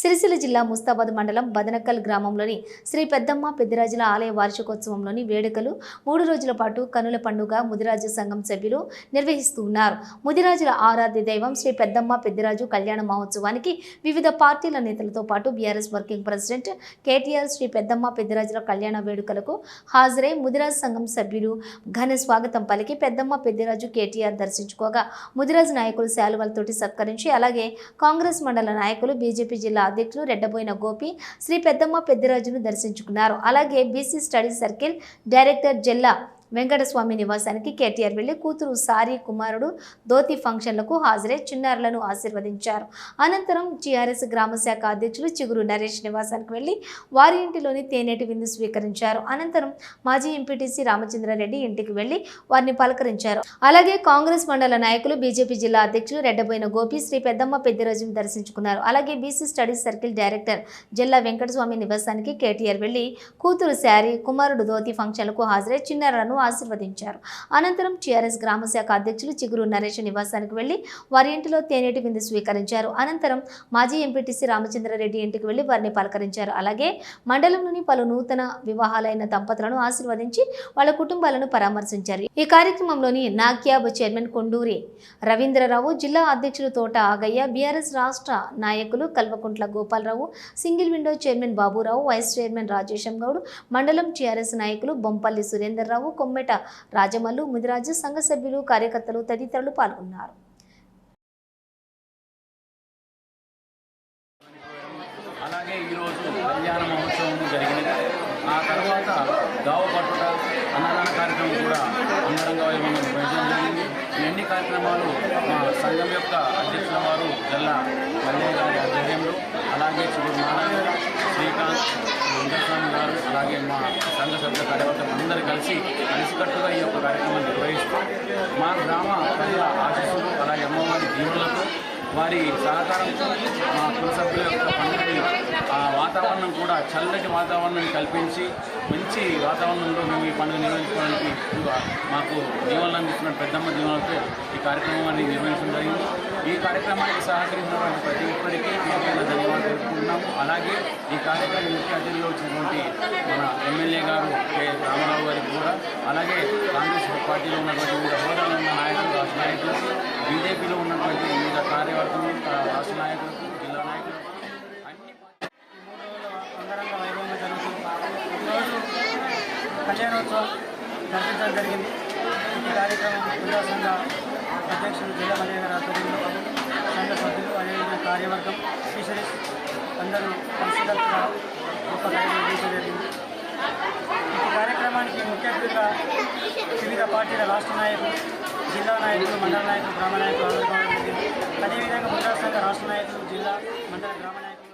సిరిసిల్ల జిల్లా ముస్తాబాద్ మండలం బదనక్కల్ గ్రామంలోని శ్రీ పెద్దమ్మ పెద్దిరాజుల ఆలయ వార్షికోత్సవంలోని వేడుకలు మూడు రోజుల పాటు కనుల పండుగ ముదిరాజు సంఘం సభ్యులు నిర్వహిస్తూ ఉన్నారు. ముదిరాజుల ఆరాధ్య దైవం శ్రీ పెద్దమ్మ పెద్దిరాజు కళ్యాణ మహోత్సవానికి వివిధ పార్టీల నేతలతో పాటు BRS working president KTR Shri Peddamma పెద్దిరాజుల కళ్యాణ వేడుకలకు హాజరై ముదిరాజు సంఘం సభ్యులు ఘన స్వాగతం పలికి పెద్దమ్మ పెద్దిరాజు కేటీఆర్ దర్శించుకోగా ముదిరాజు నాయకులు శాలువలతోటి సత్కరించి అలాగే కాంగ్రెస్ మండల నాయకులు బీజేపీ జిల్లా అధ్యక్షులు రెడ్డబోయిన గోపి శ్రీ పెద్దమ్మ పెద్దరాజును దర్శించుకున్నారు. అలాగే బీసీ స్టడీ సర్కిల్ డైరెక్టర్ జిల్లా వెంకటస్వామి నివాసానికి కేటీఆర్ వెళ్ళి కూతురు సారీ కుమారుడు ధోతి ఫంక్షన్లకు హాజరై చిన్నారులను ఆశీర్వదించారు. అనంతరం టీఆర్ఎస్ గ్రామ శాఖ అధ్యక్షులు చిగురు నరేష్ నివాసానికి వెళ్ళి వారి ఇంటిలోని తేనేటి విందు స్వీకరించారు. అనంతరం మాజీ ఎంపీటీసీ రామచంద్రారెడ్డి ఇంటికి వెళ్ళి వారిని పలకరించారు. అలాగే కాంగ్రెస్ మండల నాయకులు బీజేపీ జిల్లా అధ్యక్షులు రెడ్డబోయిన గోపి శ్రీ పెద్దమ్మ పెద్దిరాజును దర్శించుకున్నారు. అలాగే బీసీ స్టడీస్ సర్కిల్ డైరెక్టర్ జిల్లా వెంకటస్వామి నివాసానికి కేటీఆర్ వెళ్ళి కూతురు శారీ కుమారుడు ధోతి ఫంక్షన్లకు హాజరై చిన్నారులను ఆశీర్వదించారు. అనంతరం టీఆర్ఎస్ గ్రామ శాఖ అధ్యక్షులు చిగురు నరేష్ నివాసానికి వెళ్ళి వారి ఇంటిలో తేనేటి విందు స్వీకరించారు. అనంతరం మాజీ ఎంపీటీసీ రామచంద్రారెడ్డి ఇంటికి వెళ్ళి వారిని పలకరించారు. అలాగే మండలంలోని పలు నూతన వివాహాలైన దంపతులను ఆశీర్వదించి వాళ్ళ కుటుంబాలను పరామర్శించారు. ఈ కార్యక్రమంలోని నాక్యాబ్ చైర్మన్ కొండూరి రవీంద్రరావు జిల్లా అధ్యక్షులు తోట ఆగయ్య బీఆర్ఎస్ రాష్ట్ర నాయకులు Kalvakuntla Gopalarao single window chairman Baburao vice chairman Rajesham Goud మండలం టీఆర్ఎస్ నాయకులు బొంపల్లి సురేందర్రావు కొమ్మెట రాజమల్లు ముదిరాజు సంఘ సభ్యులు కార్యకర్తలు తదితరులు పాల్గొన్నారు. అలాగే ఈరోజు కళ్యాణ మహోత్సవం జరిగినది. ఆ తర్వాత గావ పట్టుట అన్నదాన కార్యక్రమం కూడా అంగరంగ వైభవంగా నిర్వహించడం జరిగింది. ఈ అన్ని కార్యక్రమాలు మా సంఘం యొక్క అధ్యక్షుల వారు జల్లా మల్లయ్య గారి ఆధ్వర్యంలో అలాగే చిగురు నారాయణ శ్రీకాంత్ అలాగే మా సంఘ సభ్యుల కార్యకర్తలు అందరూ కలిసి కలిసికట్టుగా ఈ యొక్క కార్యక్రమం నిర్వహిస్తూ. మా గ్రామ ప్రజల ఆశస్సులు అలాగే అమ్మవారి దీవులతో వారి సహకారంతో మా కుల సభ్యుల యొక్క పండుగ ఆ వాతావరణం కూడా చల్లటి వాతావరణం కల్పించి మంచి వాతావరణంలో మేము ఈ పండుగ నిర్వహించడానికి మాకు దీవెనలు అందిస్తున్న పెద్దమ్మ దీవెనలతో ఈ కార్యక్రమాన్ని నిర్వహించడం జరిగింది. ఈ కార్యక్రమానికి సహకరించినటువంటి ప్రతి ఒక్కరికి ధన్యవాదాలు తెలుపుకుంటున్నాము. అలాగే ఈ కార్యక్రమం ముఖ్య అతిథిలో అలాగే కాంగ్రెస్ పార్టీలో ఉన్నటువంటి వివిధ హోదాలో ఉన్న నాయకులు రాష్ట్ర నాయకులు బీజేపీలో ఉన్నటువంటి వివిధ కార్యకర్తలు రాష్ట్ర నాయకులు జిల్లా నాయకులు అన్ని అంగరంగ వైభవంగా జరుగుతుంది ఈరోజు కళ్యాణోత్సవం జరిపించడం జరిగింది. ఈ కార్యక్రమం జిల్లా సంఘ అధ్యక్షులు జిల్లా మల్లయ్య గారి ఆధ్వర్యంలో సంఘ సభ్యులు అదేవిధంగా కార్యవర్గం స్పెషలిస్ట్ అందరూ కలిసికట్టుగా గొప్ప కార్యక్రమం చేయడం జరిగింది ఈ కార్యక్రమానికి ముఖ్య అతిథిగా వివిధ పార్టీల రాష్ట్ర నాయకులు జిల్లా నాయకులు మండల నాయకులు గ్రామ నాయకులు హాజరు అదేవిధంగా ముద్రా సంఘ రాష్ట్ర నాయకులు జిల్లా మండల గ్రామ నాయకులు